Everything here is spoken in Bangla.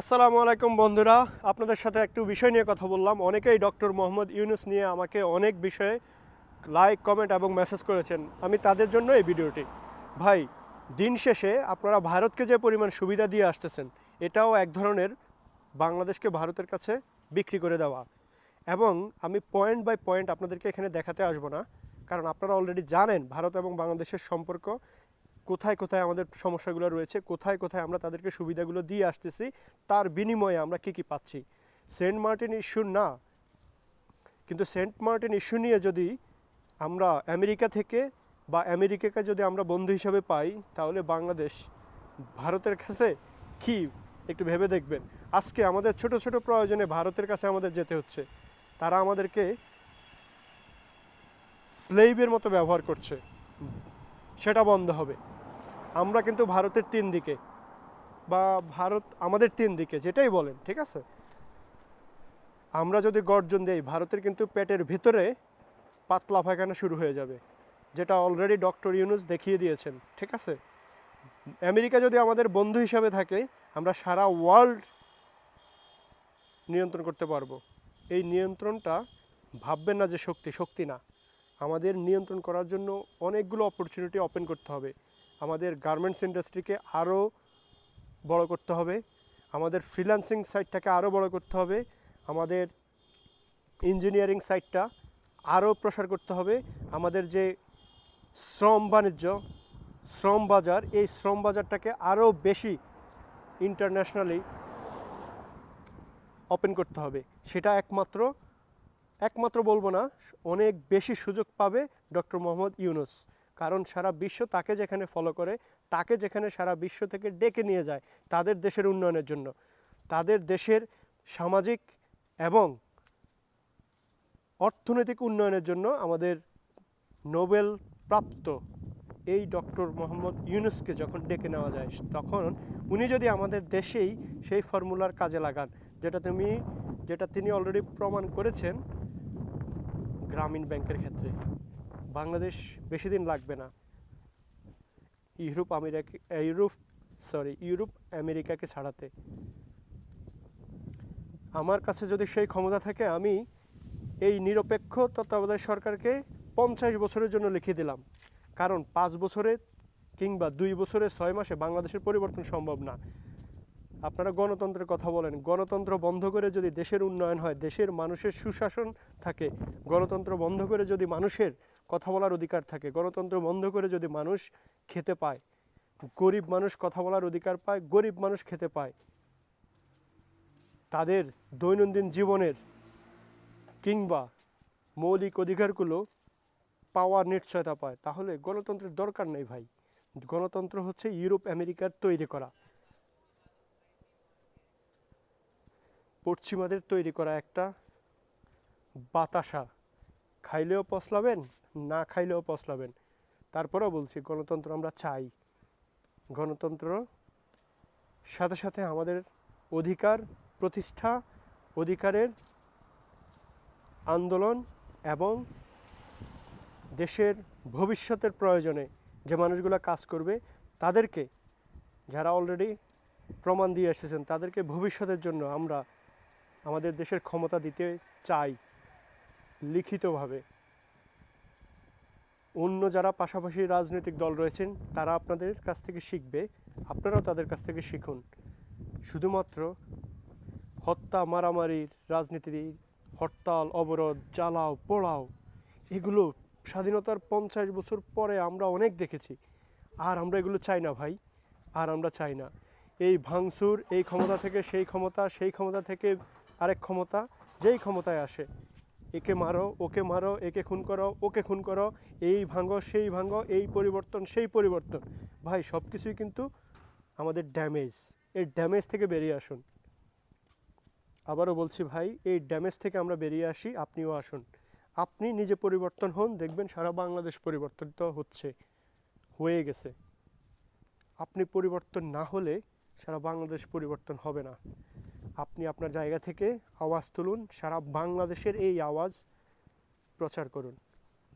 আসসালামু আলাইকুম বন্ধুরা। আপনাদের সাথে একটু বিষয় নিয়ে কথা বললাম। অনেকেই ডক্টর মোহাম্মদ ইউনুস নিয়ে আমাকে অনেক বিষয়ে লাইক, কমেন্ট এবং মেসেজ করেছেন। আমি তাদের জন্য এই ভিডিওটি। ভাই, দিন শেষে আপনারা ভারতকে যে পরিমাণ সুবিধা দিয়ে আসতেছেন, এটাও এক ধরনের বাংলাদেশকে ভারতের কাছে বিক্রি করে দেওয়া। এবং আমি পয়েন্ট বাই পয়েন্ট আপনাদেরকে এখানে দেখাতে আসব না, কারণ আপনারা অলরেডি জানেন ভারত এবং বাংলাদেশের সম্পর্ক। কোথায় কোথায় আমাদের সমস্যাগুলো রয়েছে, কোথায় কোথায় আমরা তাদেরকে সুবিধাগুলো দিয়ে আসতেছি, তার বিনিময়ে আমরা কী কী পাচ্ছি? সেন্ট মার্টিন ইস্যু না। কিন্তু সেন্ট মার্টিন ইস্যু নিয়ে যদি আমরা আমেরিকা থেকে বা আমেরিকাকে যদি আমরা বন্ধু হিসাবে পাই, তাহলে বাংলাদেশ ভারতের কাছে কি? একটু ভেবে দেখবেন। আজকে আমাদের ছোট ছোট প্রয়োজনে ভারতের কাছে আমাদের যেতে হচ্ছে। তারা আমাদেরকে স্লেইভের মতো ব্যবহার করছে। সেটা বন্ধ হবে। আমরা কিন্তু ভারতের তিন দিকে বা ভারত আমাদের তিন দিকে, যেটাই বলেন, ঠিক আছে? আমরা যদি গর্জন দেই, ভারতের কিন্তু পেটের ভিতরে পাতলা পায়খানা শুরু হয়ে যাবে, যেটা অলরেডি ডক্টর ইউনুস দেখিয়ে দিয়েছেন, ঠিক আছে? আমেরিকা যদি আমাদের বন্ধু হিসাবে থাকে, আমরা সারা ওয়ার্ল্ড নিয়ন্ত্রণ করতে পারব। এই নিয়ন্ত্রণটা ভাববেন না যে শক্তি শক্তি না। আমাদের নিয়ন্ত্রণ করার জন্য অনেকগুলো অপরচুনিটি ওপেন করতে হবে। আমাদের গার্মেন্টস ইন্ডাস্ট্রিকে আরও বড় করতে হবে, আমাদের ফ্রিল্যান্সিং সাইটটাকে আরও বড় করতে হবে, আমাদের ইঞ্জিনিয়ারিং সাইটটা আরও প্রসার করতে হবে, আমাদের যে শ্রম বাণিজ্য, শ্রম বাজার, এই শ্রম বাজারটাকে আরও বেশি ইন্টারন্যাশনালি ওপেন করতে হবে। সেটা একমাত্র একমাত্র বলব না, অনেক বেশি সুযোগ পাবে ডক্টর মোহাম্মদ ইউনুস। কারণ সারা বিশ্ব তাকে যেখানে ফলো করে, তাকে যেখানে সারা বিশ্ব থেকে ডেকে নিয়ে যায় তাদের দেশের উন্নয়নের জন্য। তাদের দেশের সামাজিক এবং অর্থনৈতিক উন্নয়নের জন্য আমাদের নোবেল প্রাপ্ত এই ডক্টর মোহাম্মদ ইউনুসকে যখন ডেকে নেওয়া যায়, তখন উনি যদি আমাদের দেশেই সেই ফর্মুলার কাজে লাগান, যেটা তুমি, যেটা তিনি অলরেডি প্রমাণ করেছেন, গ্রামীণ ব্যাংকের ক্ষেত্রে। বাংলাদেশ বেশি দিন লাগবে না। Europe America Europe sorry Europe আমেরিকাকে ছাড়াতে। আমার কাছে যদি সেই ক্ষমতা থাকে, আমি এই নিরপেক্ষ তত্ত্বাবধায়ক সরকারকে পঞ্চাশ বছরের জন্য লিখে দিলাম। কারণ পাঁচ বছরে কিংবা দুই বছরে ছয় মাসে বাংলাদেশের পরিবর্তন সম্ভব না। আপনারা গণতন্ত্রের কথা বলেন। গণতন্ত্র বন্ধ করে যদি দেশের উন্নয়ন হয়, দেশের মানুষের সুশাসন থাকে, গণতন্ত্র বন্ধ করে যদি মানুষের কথা বলার অধিকার থাকে। গণতন্ত্র বন্ধ করে যদি মানুষ খেতে পায়, গরিব মানুষ কথা বলার অধিকার পায়, গরিব মানুষ খেতে পায়, তাদের দৈনন্দিন জীবনের কিংবা মৌলিক অধিকারগুলো পাওয়ার নিশ্চয়তা পায়। তাহলে গণতন্ত্রের দরকার নেই ভাই। গণতন্ত্র হচ্ছে ইউরোপ, আমেরিকার তৈরি করা। পশ্চিমাদের তৈরি করা একটা বাতাসা। খাইলেও পছলাবেন না খাইলেও পছলাবেন তারপরেও বলছি, গণতন্ত্র আমরা চাই। গণতন্ত্র সাথে সাথে আমাদের অধিকার, প্রতিষ্ঠা, অধিকারের আন্দোলন এবং দেশের ভবিষ্যতের প্রয়োজনে যে মানুষগুলো কাজ করবে, তাদেরকে যারা অলরেডি প্রমাণ দিয়ে এসেছেন, তাদেরকে ভবিষ্যতের জন্য আমরা আমাদের দেশের ক্ষমতা দিতে চাই, লিখিতভাবে। অন্য যারা পাশাপাশি রাজনৈতিক দল রয়েছেন, তারা আপনাদের কাছ থেকে শিখবে, আপনারাও তাদের কাছ থেকে শিখুন। শুধুমাত্র হত্যা মারামারির রাজনীতি, হরতাল, অবরোধ, জ্বালাও, পোড়াও, এগুলো স্বাধীনতার পঞ্চাশ বছর পরে আমরা অনেক দেখেছি। আর আমরা এগুলো চাই না ভাই, আর আমরা চাই না। এই ভাঙচুর, এই ক্ষমতা থেকে সেই ক্ষমতা সেই ক্ষমতা থেকে আরেক ক্ষমতা, যেই ক্ষমতায় আসে। একে মারো, ওকে মারো, একে খুন করো, ওকে খুন করো, এই ভাঙো সেই ভাঙো এই পরিবর্তন, সেই পরিবর্তন। ভাই সব কিছুই কিন্তু আমাদের ড্যামেজ এই ড্যামেজ থেকে বেরিয়ে আসুন। আবারও বলছি ভাই, এই ড্যামেজ থেকে আমরা বেরিয়ে আসি, আপনিও আসুন। আপনি নিজে পরিবর্তন হন, দেখবেন সারা বাংলাদেশ পরিবর্তিত হচ্ছে, হয়ে গেছে। আপনি পরিবর্তন না হলে সারা বাংলাদেশ পরিবর্তন হবে না। আপনি আপনার জায়গা থেকে আওয়াজ তুলুন সারা বাংলাদেশের এই আওয়াজ প্রচার করুন।